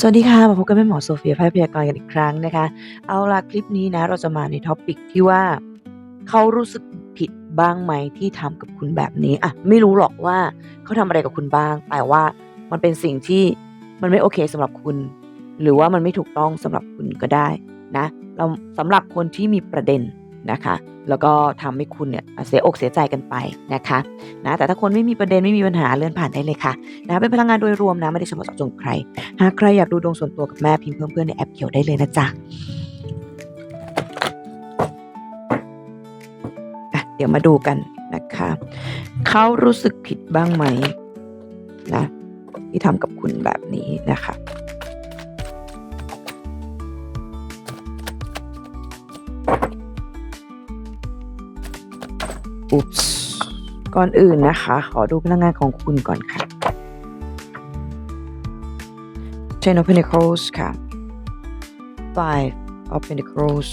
สวัสดีค่ะ มาพบกับแม่หมอโซเฟียไพ่พยากรกันอีกครั้งนะคะ เอาละคลิปนี้นะ เราจะมาในท็อปิกที่ว่า เขารู้สึกผิดบ้างไหมที่ทำกับคุณแบบนี้อะไม่รู้หรอกว่าเขาทำอะไรกับคุณบ้าง แต่ว่ามันเป็นสิ่งที่มันไม่โอเคสำหรับคุณ หรือว่ามันไม่ถูกต้องสำหรับคุณก็ได้นะ เราสำหรับคนที่มีประเด็น นะคะ แล้วก็ทำให้คุณเนี่ยเสียอกเสียใจกันไปนะคะนะแต่ถ้าคนไม่มีประเด็นไม่มีปัญหาเลื่อนผ่านได้เลยค่ะนะเป็นพลังงานโดยรวมนะไม่ได้เฉพาะเจาะจงใคร หากใครอยากดูดวงส่วนตัวกับแม่พิมพ์เพิ่มเพื่อนในแอปเขียวได้เลยนะจ๊ะเดี๋ยวมาดูกันนะคะเขารู้สึกผิดบ้างไหมนะที่ทำกับคุณแบบนี้นะคะ อุ๊ปส์ก่อนอื่นนะคะ ขอดูพลังงานของคุณก่อนค่ะ Ten of Pentacles ค่ะ Five of Pentacles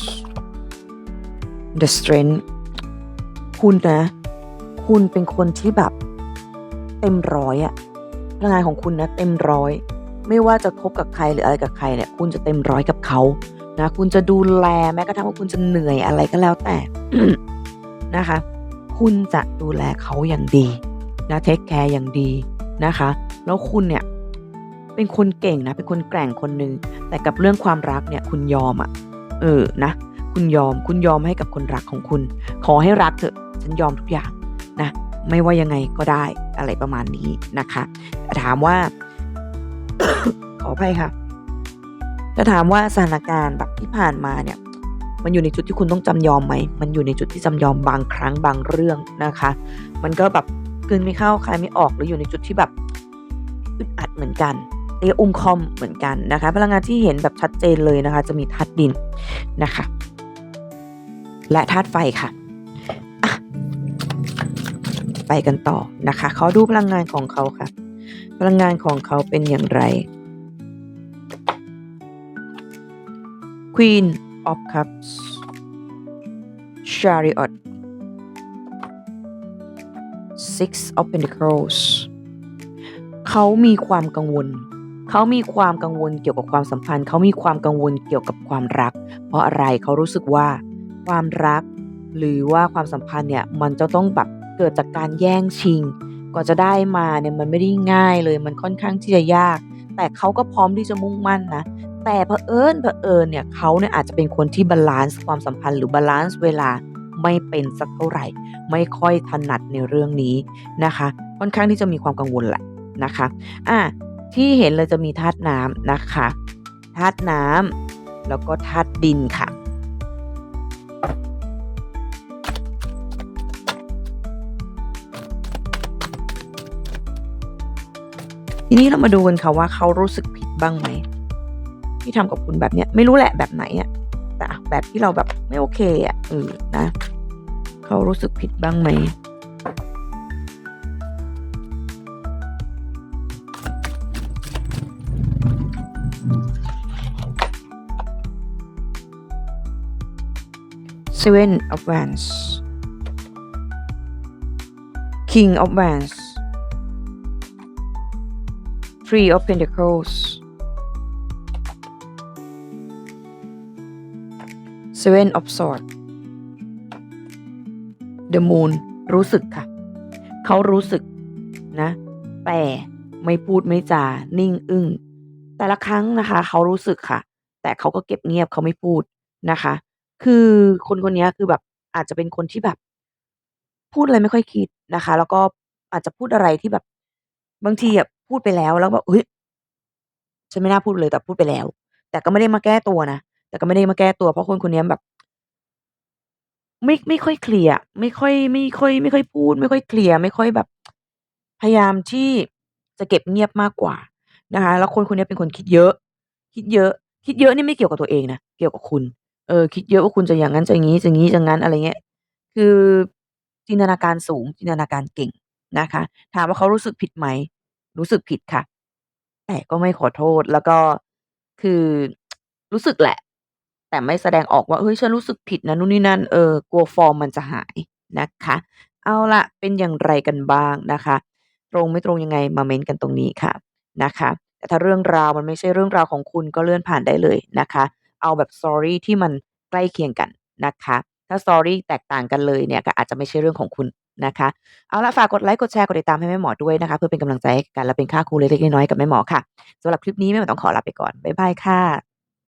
The Strength คุณนะ คุณเป็นคนที่แบบ เต็มร้อยอะพลังงานของคุณนะเต็มร้อย ไม่ว่าจะคบกับใครหรืออะไรกับใครเนี่ย คุณจะเต็มร้อยกับเขานะ คุณจะดูแลแม้กระทั่งว่าคุณจะเหนื่อยอะไรก็แล้วแต่นะคะ คุณจะดูแลเขาอย่างดีนะเทคแคร์อย่างดีนะคะ แล้วคุณเนี่ยเป็นคนเก่งนะ เป็นคนแกร่งคนหนึ่งแต่กับเรื่องความรักเนี่ยคุณยอมอะ่ะ เออนะ คุณยอมคุณยอมให้กับคนรักของคุณ ขอให้รักเถอะฉันยอมทุกอย่างนะ ไม่ว่ายังไงก็ได้อะไรประมาณนี้นะคะ ถามว่า ขออภัยค่ะจะถามว่าสถานการณ์แบบที่ผ่านมาเนี่ย มันอยู่ในจุดที่คุณต้องจำยอมไหม มันอยู่ในจุดที่จำยอมบางครั้งบางเรื่องนะคะ มันก็แบบกลืนไม่เข้าคายไม่ออกหรืออยู่ในจุดที่แบบอึดอัดเหมือนกันเตะอุ้มคอมเหมือนกันนะคะ พลังงานที่เห็นแบบชัดเจนเลยนะคะ จะมีธาตุดินนะคะ และธาตุไฟค่ะอะไปกันต่อนะคะเขาดูพลังงานของเขาค่ะ พลังงานของเขาเป็นอย่างไร Queen of Cups Chariot Six of Pentacles เขามีความกังวล เขามีความกังวลเกี่ยวกับความสัมพันธ์ เขามีความกังวลเกี่ยวกับความรัก เพราะอะไรเขารู้สึกว่าความรัก หรือว่าความสัมพันธ์เนี่ยมันจะต้องแบบเกิดจากการแย่งชิงกว่าจะได้มาเนี่ยมันไม่ได้ง่ายเลยมันค่อนข้างที่จะยาก แต่เขาก็พร้อมที่จะมุ่งมั่นนะ แต่เผอิญเผอิญเนี่ยเขาเนี่ยอาจจะเป็นคนที่บาลานซ์ความสัมพันธ์หรือบาลานซ์เวลาไม่เป็นสักเท่าไหร่ ไม่ค่อยถนัดในเรื่องนี้นะคะ ค่อนข้างที่จะมีความกังวลแหละนะคะอะที่เห็นเลยจะมีธาตุน้ำนะคะธาตุน้ำแล้วก็ธาตุดินค่ะทีนี้เรามาดูกันค่ะว่าเขารู้สึกผิดบ้างไหม ที่ทำกับคุณแบบเนี้ยไม่รู้แหละแบบไหนอะแต่อะแบบที่เราแบบไม่โอเคอะเออนะ เขารู้สึกผิดบ้างไหม Seven of Wands King of Wands Three of Pentacles Seven of Swords The Moon รู้สึกค่ะ เขารู้สึกนะ แต่ไม่พูดไม่จา นิ่งอึ้ง แต่ละครั้งนะคะ เขารู้สึกค่ะ แต่เขาก็เก็บเงียบเขาไม่พูดนะคะ คือคนคนนี้คือแบบอาจจะเป็นคนที่แบบ พูดอะไรไม่ค่อยคิดนะคะ แล้วก็อาจจะพูดอะไรที่แบบ บางทีอะพูดไปแล้วแล้วแบบเฮ้ยฉันไม่น่าพูดเลยแต่พูดไปแล้ว แต่ก็ไม่ได้มาแก้ตัวนะ แต่ก็ไม่ได้มาแก้ตัว เพราะคนคนนี้แบบ ไม่ไม่ค่อยเคลียร์ไม่ค่อย ไม่ค่อย ไม่ค่อยพูด ไม่ค่อยเคลียร์ ไม่ค่อยแบบ พยายามที่จะเก็บเงียบมากกว่านะคะ แล้วคนคนนี้เป็นคนคิดเยอะ คิดเยอะ คิดเยอะนี่ไม่เกี่ยวกับตัวเองนะ เกี่ยวกับคุณ เออ คิดเยอะว่าคุณจะอย่างนั้น จะอย่างงี้ จะงี้ จะงั้น อะไรเงี้ย คือจินตนาการสูง จินตนาการเก่งนะคะ ถามว่าเขารู้สึกผิดไหม รู้สึกผิดค่ะ แต่ก็ไม่ขอโทษ แล้วก็ คือ รู้สึกแหละ แต่ไม่แสดงออกว่า เฮ้ย ฉันรู้สึกผิดนะนู่นนี่นั่น เออ กลัวฟอร์มมันจะหายนะคะ เอาล่ะ เป็นอย่างไรกันบ้างนะคะ ตรงไม่ตรงยังไงมาเม้นต์กันตรงนี้ค่ะนะคะ แต่ถ้าเรื่องราวมันไม่ใช่เรื่องราวของคุณก็เลื่อนผ่านได้เลยนะคะ เอาแบบสตอรี่ที่มันใกล้เคียงกันนะคะ ถ้าสตอรี่แตกต่างกันเลยเนี่ยก็อาจจะไม่ใช่เรื่องของคุณนะคะ เอาละฝากกดไลก์กดแชร์ กดติดตามให้แม่หมอด้วยนะคะ เพื่อเป็นกำลังใจให้กันและเป็นค่าครูเล็กๆน้อยๆกับแม่หมอค่ะสำหรับคลิปนี้แม่หมอต้องขอลาไปก่อนบ๊ายบายค่ะ